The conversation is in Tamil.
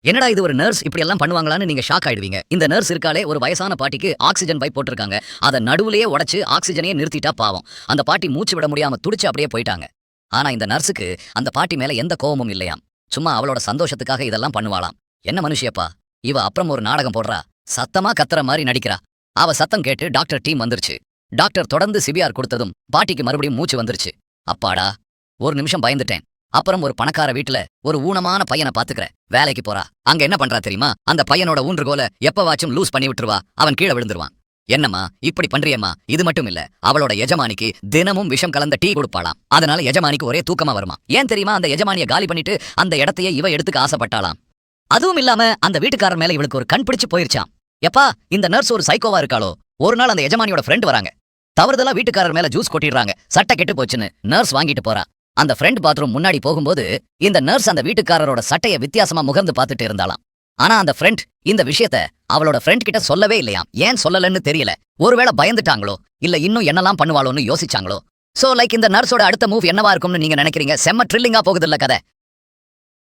என்னடா இது ஒரு நர்ஸ் இப்படி எல்லாம் பண்ணுவாங்களான்னு நீங்க ஷாக் ஆயிடுவீங்க. இந்த நர்ஸ் இருக்காலே ஒரு வயசான பாட்டிக்கு ஆக்சிஜன் பைப் போட்டிருக்காங்க. அதை நடுவுலயே உடைச்சு ஆக்சிஜனையே நிறுத்திட்டா பாவம். அந்த பாட்டி மூச்சு விட முடியாம துடிச்சு அப்படியே போயிட்டாங்க. ஆனா இந்த நர்ஸுக்கு அந்த பாட்டி மேல எந்த கோவமும் இல்லையாம். சும்மா அவளோட சந்தோஷத்துக்காக இதெல்லாம் பண்ணுவாளாம். என்ன மனுஷியப்பா? இவ அப்புறம் ஒரு நாடகம் போடுறா. சத்தமா கத்துற மாதிரி நடிக்கிறா. அவ சத்தம் கேட்டு டாக்டர் டீம் வந்துருச்சு. டாக்டர் தொடர்ந்து சிபிஆர் கொடுத்ததும் பாட்டிக்கு மறுபடியும் மூச்சு வந்துருச்சு. அப்பாடா ஒரு நிமிஷம் பயந்துட்டேன். அப்புறம் ஒரு பணக்கார வீட்டுல ஒரு ஊனமான பையனை பாத்துக்கிற. வேலைக்கு போறா. அங்க என்ன பண்றா தெரியுமா? அந்த பையனோட ஊன்றுகோல எப்பவாச்சும் லூஸ் பண்ணி விட்டுருவா. அவன் கீழே விழுந்துருவான். என்னம்மா இப்படி பண்றியம்மா? இது மட்டும் இல்ல. அவளோட எஜமானிக்கு தினமும் விஷம் கலந்த டீ கொடுப்பாளாம். அதனால எஜமானிக்கு ஒரே தூக்கமா வருமா? ஏன் தெரியுமா? அந்த எஜமானிய காலி பண்ணிட்டு அந்த இடத்தையே இவ எடுத்துக்க ஆசைப்பட்டாளாம். அதுவும் இல்லாம அந்த வீட்டுக்காரர் மேல இவளுக்கு ஒரு கண் பிடிச்சு போயிருச்சாம். எப்பா இந்த நர்ஸ் ஒரு சைக்கோவா இருக்காளோ? ஒரு நாள் அந்த எஜமானியோட ஃப்ரெண்ட் வராங்க. தவறுதலா வீட்டுக்காரர் மேல ஜூஸ் கொட்டிடுறாங்க. சட்டை கெட்டு போச்சுன்னு நர்ஸ் வாங்கிட்டு போறா. அந்த ஃப்ரெண்ட் பாத்ரூம் முன்னாடி போகும்போது இந்த நர்ஸ் அந்த வீட்டுக்காரரோட சட்டைய வித்தியாசமா முகர்ந்து பார்த்துட்டு இருந்தாலாம் ஆனா அந்த ஃப்ரெண்ட் இந்த விஷயத்த அவளோட ஃப்ரெண்ட் கிட்ட சொல்லவே இல்லையாம். ஏன் சொல்லலன்னு தெரியல. ஒருவேளை பயந்துட்டாங்களோ? இல்ல இன்னும் என்னெல்லாம் பண்ணுவாளோன்னு யோசிச்சாங்களோ? சோ லைக் இந்த நர்ஸோட அடுத்த மூவ் என்னவா இருக்கும்னு நீங்க நினைக்கிறீங்க? செம்ம ட்ரில்லிங்கா போகுது இல்ல கதை.